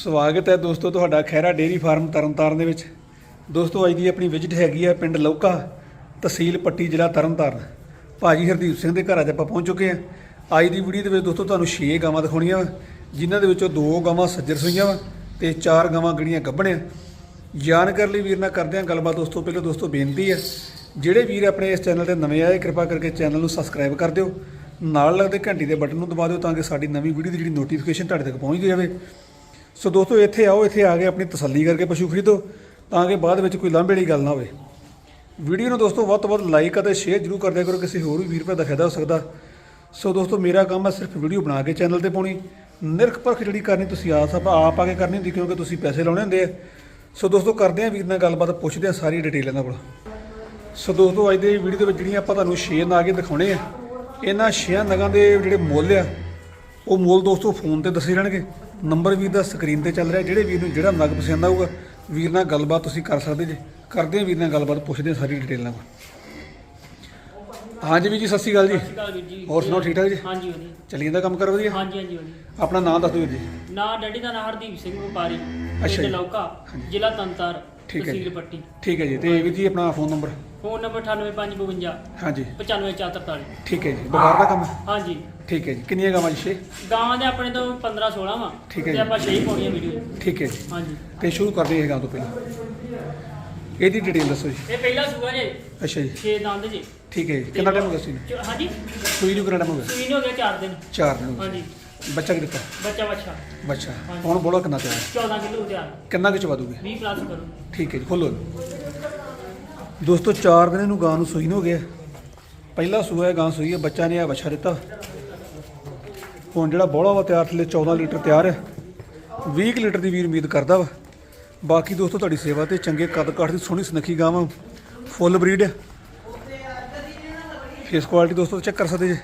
ਸਵਾਗਤ ਹੈ ਦੋਸਤੋ ਤੁਹਾਡਾ ਖੈਰਾ ਡੇਰੀ ਫਾਰਮ ਤਰਨਤਾਰਨ ਦੇ ਵਿੱਚ। ਦੋਸਤੋ, ਅੱਜ ਦੀ ਆਪਣੀ ਵਿਜ਼ਿਟ ਹੈਗੀ ਆ ਪਿੰਡ ਲੌਕਾ, ਤਹਿਸੀਲ ਪੱਟੀ, ਜ਼ਿਲ੍ਹਾ ਤਰਨਤਾਰਨ। ਭਾਜੀ ਹਰਦੀਪ ਸਿੰਘ ਦੇ ਘਰ ਅੱਜ ਆਪਾਂ ਪਹੁੰਚ ਚੁੱਕੇ ਹਾਂ ਅੱਜ ਦੀ ਵੀਡੀਓ ਦੇ ਵਿੱਚ ਦੋਸਤੋ ਤੁਹਾਨੂੰ 6 ਗਾਵਾਂ ਦਿਖਾਉਣੀਆਂ ਵਾ, ਜਿਨ੍ਹਾਂ ਦੇ ਵਿੱਚੋਂ ਦੋ ਗਾਵਾਂ ਸੱਜਰ ਸੂਈਆਂ ਵਾ ਤੇ ਚਾਰ ਗਾਵਾਂ ਗੜੀਆਂ ਗੱਭਣ ਜਾਣਕਾਰੀ ਲਈ ਵੀਰ ਨਾਲ ਕਰਦੇ ਹਾਂ ਗੱਲਬਾਤ ਦੋਸਤੋ, ਪਹਿਲਾਂ ਦੋਸਤੋ ਬੇਨਤੀ ਹੈ, ਜਿਹੜੇ ਵੀਰ ਆਪਣੇ ਇਸ ਚੈਨਲ ਤੇ ਨਵੇਂ ਆਏ, ਕਿਰਪਾ ਕਰਕੇ ਚੈਨਲ ਨੂੰ ਸਬਸਕ੍ਰਾਈਬ ਕਰ ਦਿਓ। ਨਾਲ ਲੱਗਦੇ ਘੰਟੀ ਦੇ ਬਟਨ ਨੂੰ ਦਬਾ ਦਿਓ ਤਾਂ ਕਿ ਸਾਡੀ ਨਵੀਂ ਵੀਡੀਓ ਦੀ ਜਿਹੜੀ ਨੋਟੀਫਿਕੇਸ਼ਨ ਤੁਹਾਡੇ ਤੱਕ ਪਹੁੰਚਦੀ ਜਾਵੇ ਸੋ ਦੋਸਤੋ, ਇੱਥੇ ਆਓ, ਇੱਥੇ ਆ ਕੇ ਆਪਣੀ ਤਸੱਲੀ ਕਰਕੇ ਪਸ਼ੂ ਖਰੀਦੋ, ਤਾਂ ਕਿ ਬਾਅਦ ਵਿੱਚ ਕੋਈ ਲਾਂਭੇ ਵਾਲੀ ਗੱਲ ਨਾ ਹੋਵੇ। ਵੀਡੀਓ ਨੂੰ ਦੋਸਤੋ, ਵੱਧ ਤੋਂ ਵੱਧ ਲਾਈਕ ਅਤੇ ਸ਼ੇਅਰ ਜਰੂਰ ਕਰ ਦਿਆ ਕਰੋ, ਕਿਸੇ ਹੋਰ ਵੀ ਵੀਰ ਭਰਾ ਦਾ ਫਾਇਦਾ ਹੋ ਸਕਦਾ। ਸੋ ਦੋਸਤੋ, ਮੇਰਾ ਕੰਮ ਹੈ ਸਿਰਫ ਵੀਡੀਓ ਬਣਾ ਕੇ ਚੈਨਲ ਤੇ ਪਾਉਣੀ। ਨਿਰਖ ਪਰਖ ਜਿਹੜੀ ਕਰਨੀ ਤੁਸੀਂ ਆਸ ਆਪਾਂ ਆਪ ਆ ਕੇ ਕਰਨੀ ਹੁੰਦੀ, ਕਿਉਂਕਿ ਤੁਸੀਂ ਪੈਸੇ ਲਾਉਣੇ ਹੁੰਦੇ ਆ। ਸੋ ਦੋਸਤੋ, ਕਰਦੇ ਆ ਵੀਰ ਨਾਲ ਗੱਲਬਾਤ, ਪੁੱਛਦੇ ਆ ਸਾਰੀ ਡਿਟੇਲ ਇਹਨਾਂ ਕੋਲ। ਸੋ ਦੋਸਤੋ, ਅੱਜ ਦੀ ਵੀਡੀਓ ਦੇ ਵਿੱਚ ਜਿਹੜੀਆਂ ਆਪਾਂ ਤੁਹਾਨੂੰ ਛੇ ਨਗ ਕੇ ਦਿਖਾਉਣੇ ਆ। ਇਹਨਾਂ ਛੇ ਨਗਾਂ ਦੇ ਜਿਹੜੇ ਮੁੱਲ ਆ, ਉਹ ਮੁੱਲ ਦੋਸਤੋ ਫੋਨ ਤੇ ਦੱਸੇ ਜਾਣਗੇ। ਨੰਬਰ ਵੀਰ ਦਾ ਸਕਰੀਨ ਤੇ ਚੱਲ ਰਿਹਾ ਜਿਹੜੇ ਵੀਰ ਨੂੰ ਜਿਹੜਾ ਨਗ ਪਸੰਦ ਆਊਗਾ ਵੀਰ ਨਾਲ ਗੱਲਬਾਤ ਤੁਸੀਂ ਕਰ ਸਕਦੇ ਜੇ। ਕਰਦੇ ਆ ਵੀਰ ਨਾਲ ਗੱਲਬਾਤ ਪੁੱਛਦੇ ਆ ਸਾਰੀ ਡਿਟੇਲ ਨਾਲ। ਹਾਂਜੀ ਵੀਰ ਜੀ ਸਤਿ ਸ਼੍ਰੀ ਅਕਾਲ ਜੀ। ਹੋਰ ਸੁਣਾਓ ਠੀਕ ਠਾਕ ਜੀ? ਹਾਂਜੀ ਵਧੀਆ। ਚੱਲੀ ਜਾਂਦਾ ਕੰਮ ਕਰ ਵਧੀਆ। ਹਾਂਜੀ ਹਾਂਜੀ ਵਧੀਆ। ਆਪਣਾ ਨਾਮ ਦੱਸ ਦਿਓ ਜੀ। ਨਾ ਡੈਡੀ ਦਾ ਨਾਂ ਹਰਦੀਪ ਸਿੰਘ ਵਪਾਰੀ ਅੱਛਾ। ਲੌਕਾ ਜ਼ਿਲ੍ਹਾ ਤੰਤਾਰ ਠੀਕ ਹੈ ਜੀ। ਤਹਿਸੀਲ ਪੱਟੀ। ਠੀਕ ਹੈ ਜੀ ਤੇ ਵੀਰ ਜੀ ਆਪਣਾ ਫੋਨ ਨੰਬਰ? ਫੋਨ ਨੰਬਰ 98552 ਹਾਂਜੀ। 95443 ਠੀਕ ਹੈ ਜੀ ਵਪਾਰ ਦਾ ਕੰਮ ਹੈ? ਹਾਂਜੀ। ਠੀਕ ਹੈ ਜੀ ਕਿੰਨੀਆਂ ਗਾਵਾਂ ਜੀ ਛੇ? ਗਾਵਾਂ ਦੇ ਆਪਣੇ ਤੋਂ 15 16 ਵਾ ਠੀਕ ਹੈ ਤੇ ਜੀ। ਆਪਾਂ 6 ਪਾਉਣੀਆਂ ਵੀਡੀਓ। ਠੀਕ ਹੈ ਜੀ। ਹਾਂਜੀ। ਤੇ ਸ਼ੁਰੂ ਕਰਦੇ ਹਾਂ ਇਹ ਗਾਂ ਤੋਂ ਪਹਿਲਾਂ। ਇਹਦੀ ਡਿਟੇਲ ਦੱਸੋ ਜੀ। ਇਹ ਪਹਿਲਾ ਸੂਆ ਜੇ। ਅੱਛਾ ਜੀ। 6 ਦੰਦ ਜੇ। ਠੀਕ ਹੈ ਜੀ। ਕਿੰਨਾ ਟਾਈਮ ਹੋ ਗਿਆ ਸੀ ਨੂੰ ਚ- ਹਾਂਜੀ। ਸੂਈ ਨੂੰ ਕਿੰਨਾ ਟਾਈਮ ਹੋ ਗਿਆ? ਸੂਈ ਨੂੰ ਹੋ ਗਿਆ 4 ਦਿਨ। ਚਾਰ ਦਿਨ ਹੋ ਗਏ। ਹਾਂਜੀ। ਬੱਚਾ ਕਿ ਦਿੱਤਾ ਬੱਚਾ ਬੱਚਾ। ਬੱਚਾ। ਹਾਂਜੀ। ਹੁਣ ਬੋਲੋ ਕਿੰਨਾ ਤਿਆਰ 14 ਕਿਲੋ ਤਿਆਰ ਕਿੰਨਾ ਕੁ ਚਵਾ ਦੂਗੇ? 20 ਪਲੱਸ ਕਰੋ। ਠੀਕ ਹੈ ਜੀ ਖੋਲੋ। ਦੋਸਤੋ ਚਾਰ ਦਿਨ ਨੂੰ ਗਾਂ ਨੂੰ ਸੂਈ ਨੂੰ ਹੋ ਗਿਆ। ਪਹਿਲਾ ਸੂਆ ਹੈ ਗਾਂ ਸੂਈ ਹੈ ਬੱਚਾ ਨੇ ਆ ਬੱਚਾ ਦਿੱਤਾ। ਹੁਣ ਜਿਹੜਾ ਬੋਲਾ ਵਾ ਤਿਆਰ ਥੱਲੇ 14 ਲੀਟਰ ਤਿਆਰ ਹੈ। 20 ਕੁ ਲੀਟਰ ਦੀ ਵੀਰ ਉਮੀਦ ਕਰਦਾ ਵਾ। ਬਾਕੀ ਦੋਸਤੋ ਤੁਹਾਡੀ ਸੇਵਾ ਤੇ ਚੰਗੇ ਕੱਦ ਕਾਠ ਦੀ ਸੋਹਣੀ ਸੁਨੱਖੀ ਗਾਂ ਵਾ। Full breed. ਹੈ ਫੇਸ ਕੁਆਲਿਟੀ ਦੋਸਤੋ ਚੈੱਕ ਕਰ ਸਕਦੇ ਜੇ।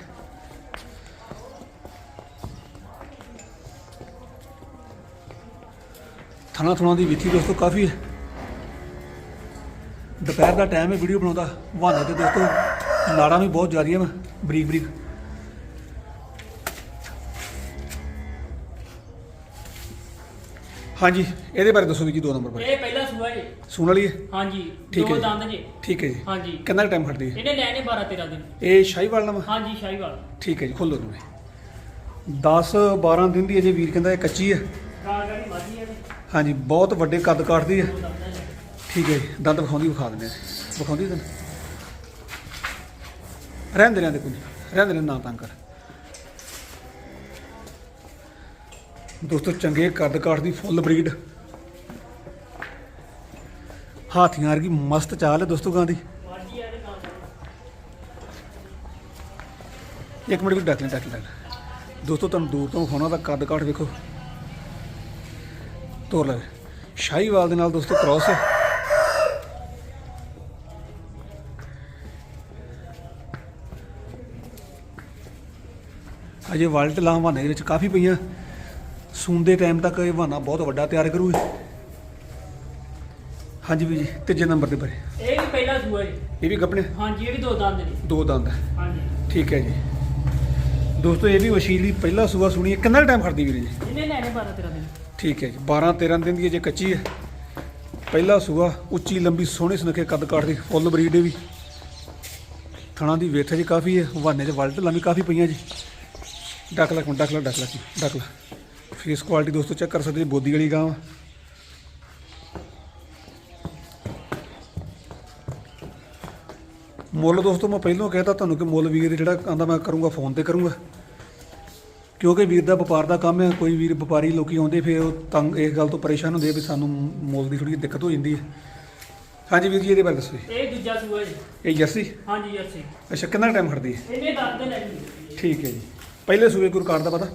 ਥਣਾ ਥਣਾ ਦੀ ਵਿੱਥੀ ਦੋਸਤੋ ਕਾਫੀ ਹੈ। ਦੁਪਹਿਰ ਦਾ ਟਾਈਮ ਹੈ ਵੀਡੀਓ ਬਣਾਉਂਦਾ। ਵਾਹਨਾ ਤੇ ਦੋਸਤੋ ਨਾੜਾਂ ਵੀ ਬਹੁਤ ਜ਼ਿਆਦੀਆਂ ਵਾ ਬਰੀਕ ਬਰੀਕ। ਹਾਂਜੀ ਇਹਦੇ ਬਾਰੇ ਦੱਸੋ ਵੀ ਜੀ ਦੋ ਨੰਬਰ ਬਾਰੇ। ਇਹ ਪਹਿਲਾ ਸੂਆ ਜੇ। ਸੁਣ ਵਾਲੀ ਹੈ? ਹਾਂਜੀ ਠੀਕ ਹੈ ਦੋ ਜੀ। ਦੰਦ ਜੇ। ਠੀਕ ਹੈ ਜੀ। ਹਾਂਜੀ। ਕਿੰਨਾ ਟਾਈਮ ਖੜਦੀ ਹੈ? ਇਹਨੇ ਲੈਣੇ 12 13 ਦਿਨ। ਇਹ ਸ਼ਾਹੀਵਾਲ ਨਾਮ ਹਾਂਜੀ ਸ਼ਾਹੀਵਾਲ। ਠੀਕ ਹੈ ਜੀ ਖੋਲੋ ਤੁਸੀਂ 10 12 ਦਿਨ ਦੀ ਅਜੇ ਵੀਰ ਕਹਿੰਦਾ ਇਹ ਕੱਚੀ ਹੈ। ਹਾਂਜੀ, ਬਹੁਤ ਵੱਡੇ ਕੱਦ ਕਾਟਦੀ ਹੈ। ਠੀਕ ਹੈ ਜੀ, ਦੰਦ ਵਿਖਾਉਂਦੀ, ਵਿਖਾ ਦਿੰਦੇ ਆ। ਵਿਖਾਉਂਦੀ ਦੰਦ? ਰਹਿੰਦੇ ਰਹਿੰਦੇ ਕੋਈ ਨਹੀਂ। ਰਹਿੰਦੇ ਨੇ ਨਾ ਤੰਗ ਕਰ। ਦੋਸਤੋ, ਚੰਗੇ ਕੱਦ ਕਾਠ ਦੀ ਫੁੱਲ ਬਰੀਡ। ਹਾਥੀਆਂ ਵਰਗੀ ਮਸਤ ਚਾਲ ਹੈ ਦੋਸਤੋ ਗਾਂ ਦੀ। ਇੱਕ ਮਿੰਟ ਵੀ ਡੱਕ ਲੈ ਡੱਕ ਲੈ ਦੋਸਤੋ, ਤੁਹਾਨੂੰ ਦੂਰ ਤੋਂ ਵਿਖਾਉਣਾ ਤਾਂ ਕੱਦ ਕਾਠ ਵੇਖੋ। ਤੋਰ ਲੈ ਸ਼ਾਹੀਵਾਲ ਦੇ ਨਾਲ ਦੋਸਤੋ ਕ੍ਰਾਸ ਹੈ। ਅਜੇ ਵਾਲਟ ਲਾਹਵਾਨੇ ਦੇ ਵਿੱਚ ਕਾਫੀ ਪਈਆਂ। ਸੂੰਦੇ ਟਾਈਮ ਤੱਕ ਇਹ ਬਹਾਨਾ ਬਹੁਤ ਵੱਡਾ ਤਿਆਰ ਕਰੂ। ਇਹ। ਹਾਂਜੀ ਵੀ ਜੀ ਤੀਜੇ ਨੰਬਰ ਦੇ ਬਾਰੇ ਇਹ ਵੀ ਪਹਿਲਾ ਸੂਆ ਜੀ। ਇਹ ਵੀ ਗੱਪਣੇ? ਹਾਂਜੀ ਇਹ ਵੀ ਦੋ ਦੰਦ ਨੇ। ਦੋ ਦੰਦ। ਹਾਂਜੀ। ਠੀਕ ਹੈ ਜੀ। ਦੋਸਤੋ ਇਹ ਵੀ ਵਸ਼ੀਲੀ ਪਹਿਲਾ ਸੂਆ ਸੁਣੀ ਕਿੰਨਾ ਟਾਈਮ ਖੜਦੀ ਵੀਰੇ ਜੀ? ਇਹਨੇ ਲੈਣੇ 12 13 ਦਿਨ। ਠੀਕ ਹੈ ਜੀ 12 13 ਦਿਨ ਦੀ ਹੈ ਜੇ ਕੱਚੀ ਹੈ ਪਹਿਲਾ ਸੂਆ ਉੱਚੀ ਲੰਬੀ ਸੋਹਣੀ ਸੁਨੱਖੇ ਕੱਦ ਕਾਠ ਦੀ ਫੁੱਲ ਬਰੀਡ ਹੈ ਵੀ। ਥਣਾ ਦੀ ਵੇਥ ਜੀ ਕਾਫੀ ਹੈ ਵਾਨੇ ਦੇ ਵਲਟ ਲੰਮੀ ਕਾਫੀ ਪਈਆਂ ਜੀ। ਡੱਕ ਲੈ ਡੱਕ ਲੈ ਡੱਕ ਲੈ ਜੀ, ਡੱਕ ਲੈ। ਫੇਸ ਕੁਆਲਿਟੀ ਦੋਸਤੋ ਚੈੱਕ ਕਰ ਸਕਦੇ ਜੀ ਬੋਦੀ ਵਾਲੀ ਗਾਂ ਮੁੱਲ ਦੋਸਤੋ ਮੈਂ ਪਹਿਲਾਂ ਕਹਿਤਾ ਤੁਹਾਨੂੰ ਕਿ ਮੁੱਲ ਵੀਰ ਜਿਹੜਾ ਆਂਦਾ ਮੈਂ ਕਰੂੰਗਾ ਫੋਨ ਤੇ ਕਰੂੰਗਾ। ਕਿਉਂਕਿ ਵੀਰ ਦਾ ਵਪਾਰ ਦਾ ਕੰਮ ਹੈ ਕੋਈ ਵੀਰ ਵਪਾਰੀ ਲੋਕੀ ਆਉਂਦੇ ਫਿਰ ਉਹ ਤੰਗ ਇਸ ਗੱਲ ਤੋਂ ਪਰੇਸ਼ਾਨ ਹੁੰਦੇ ਆ ਵੀ ਸਾਨੂੰ ਮੁੱਲ ਦੀ ਥੋੜੀ ਦਿੱਕਤ ਹੋ ਜਾਂਦੀ ਹੈ। ਹਾਂਜੀ ਵੀਰ ਜੀ ਇਹਦੇ ਬਾਰੇ ਦੱਸੋ ਜੀ। ਇਹ ਦੂਜਾ ਸੂਆ ਜੀ। ਇਹ ਜਰਸੀ? ਹਾਂਜੀ ਜਰਸੀ। ਅੱਛਾ ਕਿੰਨਾ ਟਾਈਮ ਖੜਦੀ ਹੈ? ਇਹਨੇ 10 ਦਿਨ ਲੈਣੀ ਠੀਕ ਹੈ ਜੀ। ਪਹਿਲੇ ਸੂਏ ਗੁਰੂ ਕਾਰ ਦਾ ਪਤਾ?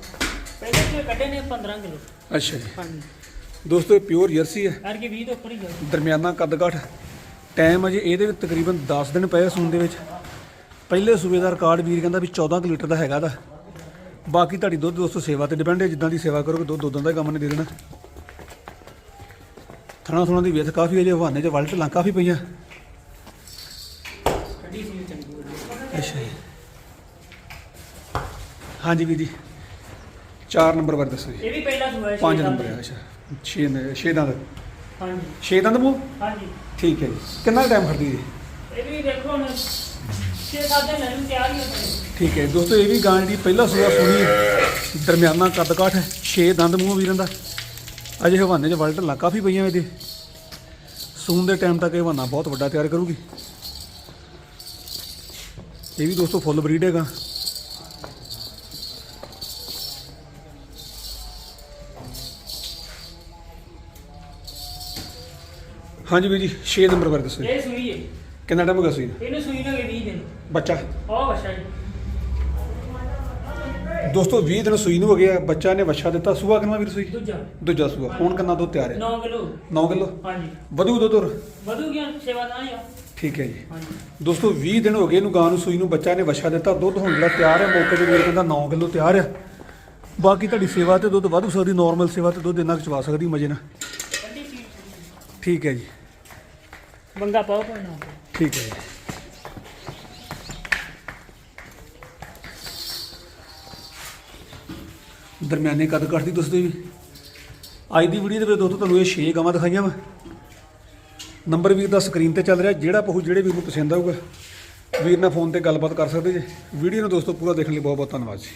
ਪਹਿਲੇ ਸੂਏ ਕੱਢੇ ਨੇ 15 ਕਿਲੋ। ਅੱਛਾ ਜੀ। ਹਾਂਜੀ। ਦੋਸਤੋ ਇਹ ਪਿਓਰ ਜਰਸੀ ਹੈ। ਹਰ ਕੇ 20 ਤੋਂ ਉੱਪਰ ਹੀ ਗਿਆ ਦਰਮਿਆਨਾ ਕੱਦ ਕਾਠ ਟਾਈਮ ਅਜੇ ਇਹਦੇ ਵਿੱਚ ਤਕਰੀਬਨ 10 ਦਿਨ ਪਏ ਸੂਣ ਦੇ ਵਿੱਚ। ਪਹਿਲੇ ਸੂਬੇ ਦਾ ਰਿਕਾਰਡ ਵੀਰ ਕਹਿੰਦਾ ਵੀ 14 ਕੁ ਲੀਟਰ ਦਾ ਹੈਗਾ ਦਾ ਬਾਕੀ ਤੁਹਾਡੀ ਦੁੱਧ ਦੋਸਤੋ ਸੇਵਾ ਤੇ ਡਿਪੈਂਡ ਹੈ ਜਿੱਦਾਂ ਦੀ ਸੇਵਾ ਕਰੋਗੇ ਦੁੱਧ ਉਦਾਂ ਦਾ ਹੀ ਕੰਮ ਨੇ ਦੇ ਦੇਣਾ। ਥਣਾ ਥਣਾ ਦੀ ਵੇਥ ਕਾਫੀ ਹੈ ਜੇ ਹਵਾਨੇ 'ਚ ਵਲਟ ਲਾਂ ਕਾਫੀ ਪਈਆਂ। ਅੱਛਾ ਜੀ। ਹਾਂਜੀ ਵੀਰ ਜੀ। 4 ਨੰਬਰ ਬਾਰੇ ਦੱਸੋ ਜੀ। ਇਹ ਵੀ ਪਹਿਲਾ ਸੂਆ ਹੈ 5 ਛੇ ਨੰਬਰ ਹੈ ਅੱਛਾ। ਛੇ ਨੇ ਛੇ ਦੰਦ। ਹਾਂਜੀ। ਛੇ ਦੰਦ ਮੂੰਹ? ਹਾਂਜੀ। ਠੀਕ ਹੈ ਜੀ। ਕਿੰਨਾ ਟਾਈਮ ਖੜਦੀ ਜੀ ਇਹ ਵੀ ਦੇਖੋ ਹੁਣ 6-7 ਦਿਨ ਲੈਣ ਨੂੰ ਤਿਆਰ ਹੀ ਆਪਣੇ ਠੀਕ ਹੈ। ਦੋਸਤੋ ਇਹ ਵੀ ਗਾਂ ਜਿਹੜੀ ਪਹਿਲਾ ਸੂਆ ਸੁਣੀ ਦਰਮਿਆਨਾ ਕੱਦ ਕਾਠ ਹੈ ਛੇ ਦੰਦ ਮੂੰਹ ਵੀਰਾਂ ਦਾ। ਅਜੇ ਹਵਾਨੇ 'ਚ ਵਲਟ ਲਾ ਕਾਫੀ ਪਈਆਂ ਇਹਦੇ ਸੂਣ ਦੇ ਟਾਈਮ ਤੱਕ ਇਹ ਹਵਾਨਾ ਬਹੁਤ ਵੱਡਾ ਤਿਆਰ ਕਰੂਗੀ। ਇਹ ਵੀ ਦੋਸਤੋ ਫੁੱਲ ਬਰੀਡ ਹੈਗਾ। ਹਾਂਜੀ ਵੀਰ ਜੀ 6 ਨੰਬਰ ਬਾਰੇ ਦੱਸੋ ਜੀ। ਇਹ ਸੂਈ ਹੈ। ਕਿੰਨਾ ਟਾਈਮ ਹੋ ਗਿਆ ਸੂਈ ਨੂੰ? ਇਹਨੂੰ ਸੂਈ ਨੂੰ 20 ਦਿਨ। ਬੱਚਾ। ਉਹ ਵਛਾ ਜੀ। ਦੋਸਤੋ 20 ਦਿਨ ਸੂਈ ਨੂੰ ਹੋ ਗਿਆ ਬੱਚਾ ਨੇ ਵੱਛਾ ਦਿੱਤਾ। ਸੂਆ ਕਿੰਨਾ ਵੀਰ ਸੂਈ? ਦੂਜਾ। ਦੂਜਾ ਸੂਆ। ਹੁਣ ਕਿੰਨਾ ਦੁੱਧ ਤਿਆਰ ਹੈ? 9 ਕਿਲੋ। 9 ਕਿਲੋ? ਹਾਂਜੀ। ਵਧੂ ਦੁੱਧ ਹੋਰ? ਵਧੂ ਗਿਆ ਸੇਵਾ ਤਾਂ ਆ। ਠੀਕ ਹੈ ਜੀ। ਹਾਂਜੀ। ਦੋਸਤੋ 20 ਦਿਨ ਹੋ ਗਏ ਇਹਨੂੰ ਗਾਂ ਨੂੰ ਸੂਈ ਨੂੰ ਬੱਚਾ ਨੇ ਵੱਛਾ ਦਿੱਤਾ। ਦੁੱਧ ਹੁਣ ਜਿਹੜਾ ਤਿਆਰ ਹੈ ਮੌਕੇ ਤੇ ਵੀਰ ਕਹਿੰਦਾ 9 ਕਿਲੋ ਤਿਆਰ ਹੈ ਬਾਕੀ ਤੁਹਾਡੀ ਸੇਵਾ ਤੇ ਦੁੱਧ ਵਧੂ ਸਕਦੀ ਨਾਰਮਲ ਸੇਵਾ ਤੇ ਦੁੱਧ ਇੰਨਾ ਚਵਾ ਸਕਦੀ ਮਜੇ ਨਾਲ। ਠੀਕ ਹੈ ਜੀ। ਬੰਗਾ ਪਾਓ ਪੈਣਾ ਠੀਕ ਹੈ ਜੀ। ਦਰਮਿਆਨੇ ਕਦ ਕੱਟਦੀ ਦੋਸਤੋ ਇਹ ਵੀ ਅੱਜ ਦੀ ਵੀਡੀਓ ਦੇ ਵਿੱਚ ਦੋਸਤੋ ਤੁਹਾਨੂੰ ਇਹ 6 ਗਾਵਾਂ ਦਿਖਾਈਆਂ ਵਾ। ਨੰਬਰ ਵੀਰ ਦਾ ਸਕਰੀਨ ਤੇ ਚੱਲ ਰਿਹਾ, ਜਿਹੜਾ ਪਹੂ ਜਿਹੜੇ ਵੀਰ ਨੂੰ ਪਸੰਦ ਆਊਗਾ, ਵੀਰ ਨਾਲ ਫੋਨ ਤੇ ਗੱਲਬਾਤ ਕਰ ਸਕਦੇ ਜੇ। ਵੀਡੀਓ ਨੂੰ ਦੋਸਤੋ ਪੂਰਾ ਦੇਖਣ ਲਈ ਬਹੁਤ ਬਹੁਤ ਧੰਨਵਾਦ ਜੀ।